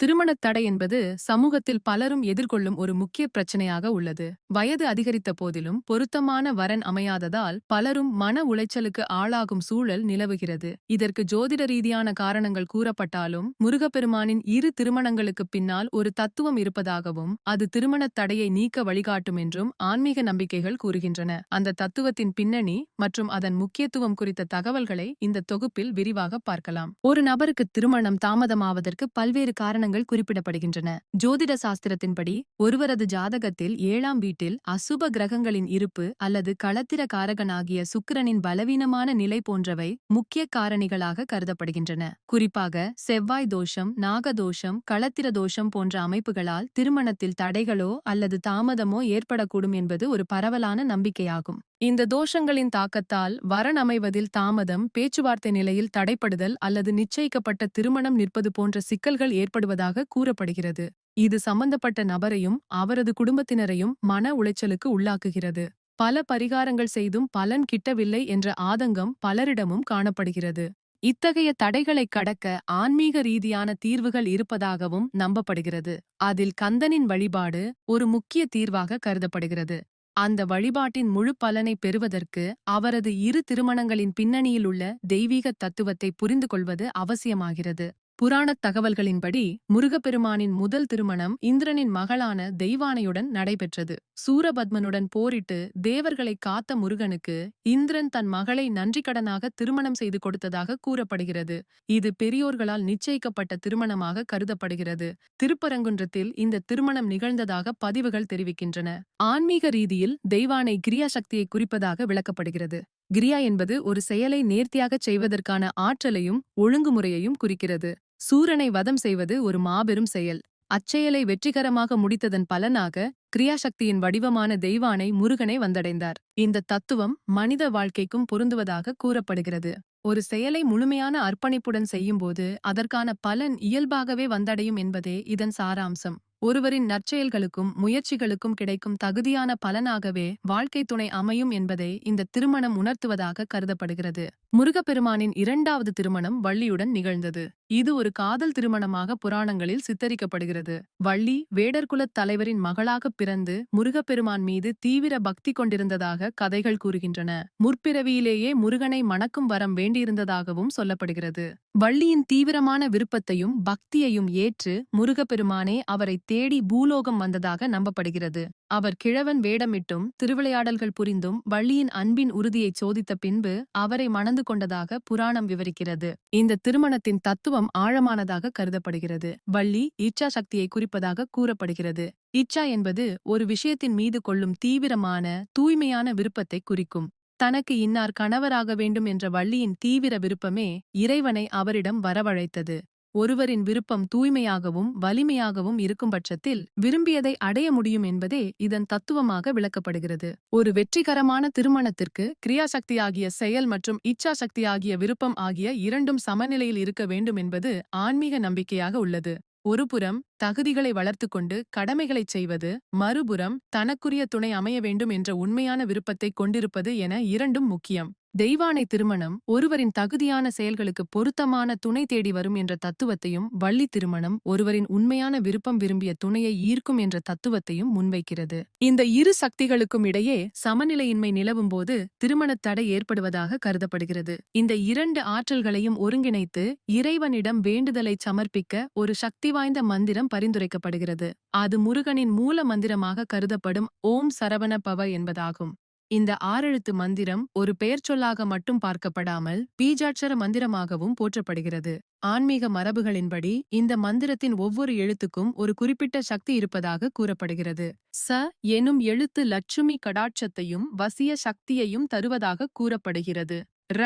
திருமணத் தடை என்பது சமூகத்தில் பலரும் எதிர்கொள்ளும் ஒரு முக்கிய பிரச்சனையாக உள்ளது. வயது அதிகரித்த போதிலும் பொருத்தமான வரன் அமையாததால் பலரும் மன உளைச்சலுக்கு ஆளாகும் சூழல் நிலவுகிறது. இதற்கு ஜோதிட ரீதியான காரணங்கள் கூறப்பட்டாலும் முருகப்பெருமானின் இரு திருமணங்களுக்குப் பின்னால் ஒரு தத்துவம் இருப்பதாகவும் அது திருமணத் தடையை நீக்க வழிகாட்டும் என்றும் ஆன்மீக நம்பிக்கைகள் கூறுகின்றன. அந்த தத்துவத்தின் பின்னணி மற்றும் அதன் முக்கியத்துவம் குறித்த தகவல்களை இந்த தொகுப்பில் விரிவாக பார்க்கலாம். ஒரு நபருக்கு திருமணம் தாமதமாவதற்கு பல்வேறு காரணங்கள் குறிப்பிடப்படுகின்றன. ஜோதிட சாஸ்திரத்தின்படி ஒருவரது ஜாதகத்தில் ஏழாம் வீட்டில் அசுப கிரகங்களின் இருப்பு அல்லது களத்திர காரகனாகிய சுக்கிரனின் பலவீனமான நிலை போன்றவை முக்கிய காரணிகளாக கருதப்படுகின்றன. குறிப்பாக செவ்வாய் தோஷம் நாகதோஷம் களத்திர தோஷம் போன்ற அமைப்புகளால் திருமணத்தில் தடைகளோ அல்லது தாமதமோ ஏற்படக்கூடும் என்பது ஒரு பரவலான நம்பிக்கையாகும். இந்த தோஷங்களின் தாக்கத்தால் வரன் அமைவதில் தாமதம் பேச்சுவார்த்தை நிலையில் தடைப்படுதல் அல்லது நிச்சயிக்கப்பட்ட திருமணம் நிற்பது போன்ற சிக்கல்கள் ஏற்படுவதாக கூறப்படுகிறது. இது சம்பந்தப்பட்ட நபரையும் அவரது குடும்பத்தினரையும் மன உளைச்சலுக்கு உள்ளாக்குகிறது. பல பரிகாரங்கள் செய்தும் பலன் கிட்டவில்லை என்ற ஆதங்கம் பலரிடமும் காணப்படுகிறது. இத்தகைய தடைகளை கடக்க ஆன்மீக ரீதியான தீர்வுகள் இருப்பதாகவும் நம்பப்படுகிறது. அதில் கந்தனின் வழிபாடு ஒரு முக்கிய தீர்வாக கருதப்படுகிறது. அந்த வழிபாட்டின் முழு பலனை பெறுவதற்கு அவரது இரு திருமணங்களின் பின்னணியிலுள்ள தெய்வீக தத்துவத்தை புரிந்து கொள்வது அவசியமாகிறது. புராணத் தகவல்களின்படி முருகப்பெருமானின் முதல் திருமணம் இந்திரனின் மகளான தெய்வானையுடன் நடைபெற்றது. சூரபத்மனுடன் போரிட்டு தேவர்களை காத்த முருகனுக்கு இந்திரன் தன் மகளை நன்றிக்கடனாக திருமணம் செய்து கொடுத்ததாக கூறப்படுகிறது. இது பெரியோர்களால் நிச்சயிக்கப்பட்ட திருமணமாக கருதப்படுகிறது. திருப்பரங்குன்றத்தில் இந்த திருமணம் நிகழ்ந்ததாக பதிவுகள் தெரிவிக்கின்றன. ஆன்மீக ரீதியில் தெய்வானை கிரியா சக்தியை குறிப்பதாக விளக்கப்படுகிறது. கிரியா என்பது ஒரு செயலை நேர்த்தியாகச் செய்வதற்கான ஆற்றலையும் ஒழுங்குமுறையையும் குறிக்கிறது. சூரனை வதம் செய்வது ஒரு மாபெரும் செயல். அச்செயலை வெற்றிகரமாக முடித்ததன் பலனாக கிரியாசக்தியின் வடிவமான தெய்வானை முருகனை வந்தடைந்தார். இந்த தத்துவம் மனித வாழ்க்கைக்கும் பொருந்துவதாக கூறப்படுகிறது. ஒரு செயலை முழுமையான அர்ப்பணிப்புடன் செய்யும்போது அதற்கான பலன் இயல்பாகவே வந்தடையும் என்பதே இதன் சாராம்சம். ஒருவரின் நற்செயல்களுக்கும் முயற்சிகளுக்கும் கிடைக்கும் தகுதியான பலனாகவே வாழ்க்கை துணை அமையும் என்பதை இந்த திருமணம் உணர்த்துவதாக கருதப்படுகிறது. முருகப்பெருமானின் இரண்டாவது திருமணம் வள்ளியுடன் நிகழ்ந்தது. இது ஒரு காதல் திருமணமாக புராணங்களில் சித்தரிக்கப்படுகிறது. வள்ளி வேடர்குலத் தலைவரின் மகளாகப் பிறந்து முருகப்பெருமான் மீது தீவிர பக்தி கொண்டிருந்ததாக கதைகள் கூறுகின்றன. முற்பிறவியிலேயே முருகனை மணக்கும் வரம் வேண்டியிருந்ததாகவும் சொல்லப்படுகிறது. வள்ளியின் தீவிரமான விருப்பத்தையும் பக்தியையும் ஏற்று முருகப்பெருமானே அவரை தேடி பூலோகம் வந்ததாக நம்பப்படுகிறது. அவர் கிழவன் வேடமிட்டும் திருவிளையாடல்கள் புரிந்தும் வள்ளியின் அன்பின் உறுதியைச் சோதித்த பின்பு அவரை மணந்து கொண்டதாக புராணம் விவரிக்கிறது. இந்த திருமணத்தின் தத்துவம் ஆழமானதாக கருதப்படுகிறது. வள்ளி இச்சா சக்தியை குறிப்பதாக கூறப்படுகிறது. இச்சா என்பது ஒரு விஷயத்தின் மீது கொள்ளும் தீவிரமான தூய்மையான விருப்பத்தை குறிக்கும். தனக்கு இன்னார் கணவராக வேண்டும் என்ற வள்ளியின் தீவிர விருப்பமே இறைவனை அவரிடம் வரவழைத்தது. ஒருவரின் விருப்பம் தூய்மையாகவும் வலிமையாகவும் இருக்கும் பட்சத்தில் விரும்பியதை அடைய முடியும் என்பதே இதன் தத்துவமாக விளக்கப்படுகிறது. ஒரு வெற்றிகரமான திருமணத்திற்கு கிரியாசக்தியாகிய செயல் மற்றும் இச்சாசக்தி ஆகிய விருப்பம் ஆகிய இரண்டும் சமநிலையில் இருக்க வேண்டும் என்பது ஆன்மீக நம்பிக்கையாக உள்ளது. ஒருபுறம் தகுதிகளை வளர்த்துக்கொண்டு கடமைகளைச் செய்வது மறுபுறம் தனக்குரிய துணை அமைய வேண்டும் என்ற உண்மையான விருப்பத்தைக் கொண்டிருப்பது என இரண்டும் முக்கியம். தெய்வானை திருமணம் ஒருவரின் தகுதியான செயல்களுக்கு பொருத்தமான துணை தேடி வரும் என்ற தத்துவத்தையும் வள்ளி திருமணம் ஒருவரின் உண்மையான விருப்பம் விரும்பிய துணையை ஈர்க்கும் என்ற தத்துவத்தையும் முன்வைக்கிறது. இந்த இரு சக்திகளுக்கும் இடையே சமநிலையின்மை நிலவும்போது திருமணத் தடை ஏற்படுவதாக கருதப்படுகிறது. இந்த இரண்டு ஆற்றல்களையும் ஒருங்கிணைத்து இறைவனிடம் வேண்டுதலை சமர்ப்பிக்க ஒரு சக்தி வாய்ந்த மந்திரம் பரிந்துரைக்கப்படுகிறது. அது முருகனின் மூல மந்திரமாக கருதப்படும் ஓம் சரவண பவ என்பதாகும். இந்த ஆறெழுத்து மந்திரம் ஒரு பெயர் சொல்லாக மட்டும் பார்க்கப்படாமல் பீஜாட்சர மந்திரமாகவும் போற்றப்படுகிறது. ஆன்மீக மரபுகளின்படி இந்த மந்திரத்தின் ஒவ்வொரு எழுத்துக்கும் ஒரு குறிப்பிட்ட சக்தி இருப்பதாக கூறப்படுகிறது. ச எனும் எழுத்து லட்சுமி கடாட்சத்தையும் வசிய சக்தியையும் தருவதாக கூறப்படுகிறது. ர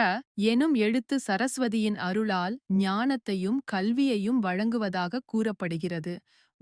எனும் எழுத்து சரஸ்வதியின் அருளால் ஞானத்தையும் கல்வியையும் வழங்குவதாக கூறப்படுகிறது.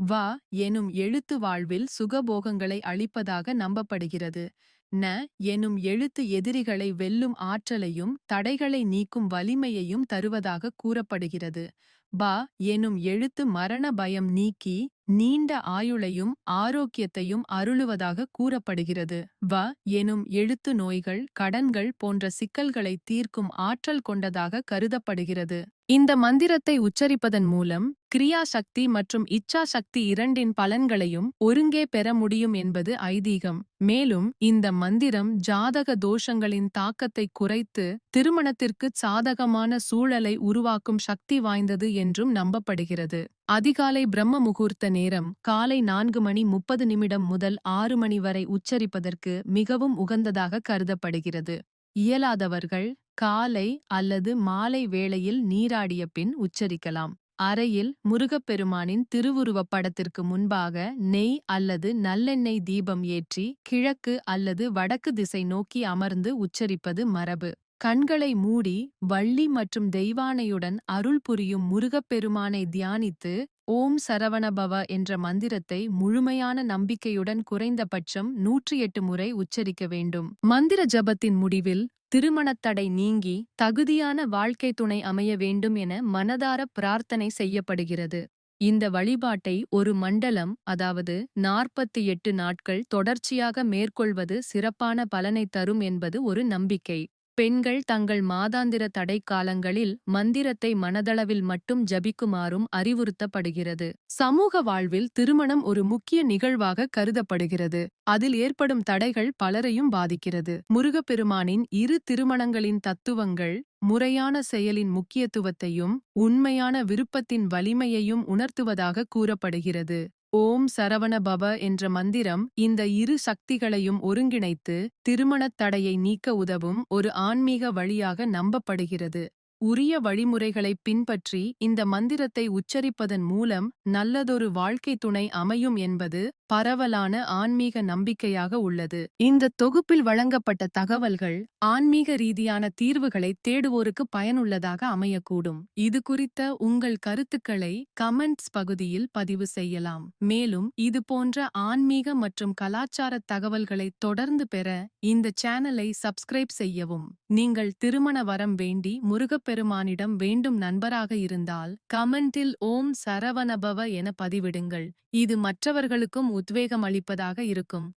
வ எனும் எழுத்து வாழ்வில் சுகபோகங்களை அளிப்பதாக நம்பப்படுகிறது. ந எனும் எழுத்து எதிரிகளை வெல்லும் ஆற்றலையும் தடைகளை நீக்கும் வலிமையையும் தருவதாக கூறப்படுகிறது. ப எனும் எழுத்து மரண பயம் நீக்கி நீண்ட ஆயுளையும் ஆரோக்கியத்தையும் அருளுவதாக கூறப்படுகிறது. வ எனும் எழுத்து நோய்கள் கடன்கள் போன்ற சிக்கல்களை தீர்க்கும் ஆற்றல் கொண்டதாக கருதப்படுகிறது. இந்த மந்திரத்தை உச்சரிப்பதன் மூலம் கிரியாசக்தி மற்றும் இச்சாசக்தி இரண்டின் பலன்களையும் ஒருங்கே பெற முடியும் என்பது ஐதீகம். மேலும் இந்த மந்திரம் ஜாதக தோஷங்களின் தாக்கத்தை குறைத்து திருமணத்திற்கு சாதகமான சூழலை உருவாக்கும் சக்தி வாய்ந்தது என்றும் நம்பப்படுகிறது. அதிகாலை பிரம்ம முகூர்த்த நேரம் காலை நான்கு மணி முப்பது நிமிடம் முதல் ஆறு மணி வரை உச்சரிப்பதற்கு மிகவும் உகந்ததாக கருதப்படுகிறது. இயலாதவர்கள் காலை அல்லது மாலை வேளையில் நீராடிய பின் உச்சரிக்கலாம். அறையில் முருகப்பெருமானின் திருவுருவப் படத்திற்கு முன்பாக நெய் அல்லது நல்லெண்ணெய் தீபம் ஏற்றி கிழக்கு அல்லது வடக்கு திசை நோக்கி அமர்ந்து உச்சரிப்பது மரபு. கண்களை மூடி வள்ளி மற்றும் தெய்வானையுடன் அருள் புரியும் முருகப்பெருமானை தியானித்து ஓம் சரவணபவ என்ற மந்திரத்தை முழுமையான நம்பிக்கையுடன் குறைந்தபட்சம் நூற்றி எட்டு முறை உச்சரிக்க வேண்டும். மந்திர ஜபத்தின் முடிவில் திருமணத்தடை நீங்கி தகுதியான வாழ்க்கை துணை அமைய வேண்டும் என மனதார பிரார்த்தனை செய்யப்படுகிறது. இந்த வழிபாட்டை ஒரு மண்டலம் அதாவது நாற்பத்தி எட்டு நாட்கள் தொடர்ச்சியாக மேற்கொள்வது சிறப்பான பலனை தரும் என்பது ஒரு நம்பிக்கை. பெண்கள் தங்கள் மாதாந்திர தடை காலங்களில் மந்திரத்தை மனதளவில் மட்டும் ஜபிக்குமாறும் அறிவுறுத்தப்படுகிறது. சமூக வாழ்வில் திருமணம் ஒரு முக்கிய நிகழ்வாக கருதப்படுகிறது. அதில் ஏற்படும் தடைகள் பலரையும் பாதிக்கிறது. முருகப்பெருமானின் இரு திருமணங்களின் தத்துவங்கள் முறையான செயலின் முக்கியத்துவத்தையும் உண்மையான விருப்பத்தின் வலிமையையும் உணர்த்துவதாக கூறப்படுகிறது. ஓம் சரவண பவ என்ற மந்திரம் இந்த இரு சக்திகளையும் ஒருங்கிணைத்து திருமணத் தடையை நீக்க உதவும் ஒரு ஆன்மீக வழியாக நம்பப்படுகிறது. உரிய வழிமுறைகளைப் பின்பற்றி இந்த மந்திரத்தை உச்சரிப்பதன் மூலம் நல்லதொரு வாழ்க்கை துணை அமையும் என்பது பரவலான ஆன்மீக நம்பிக்கையாக உள்ளது. இந்த தொகுப்பில் வழங்கப்பட்ட தகவல்கள் ஆன்மீக ரீதியான தீர்வுகளை தேடுவோருக்கு பயனுள்ளதாக அமையக்கூடும். இது குறித்த உங்கள் கருத்துக்களை கமெண்ட்ஸ் பகுதியில் பதிவு செய்யலாம். மேலும் இது போன்ற ஆன்மீக மற்றும் கலாச்சார தகவல்களை தொடர்ந்து பெற இந்த சேனலை சப்ஸ்கிரைப் செய்யவும். நீங்கள் திருமண வரம் வேண்டி முருகப்பெருமானிடம் வேண்டும் நண்பராக இருந்தால் கமெண்டில் ஓம் சரவணபவ என பதிவிடுங்கள். இது மற்றவர்களுக்கும் உத்வேகம் அளிப்பதாக இருக்கும்.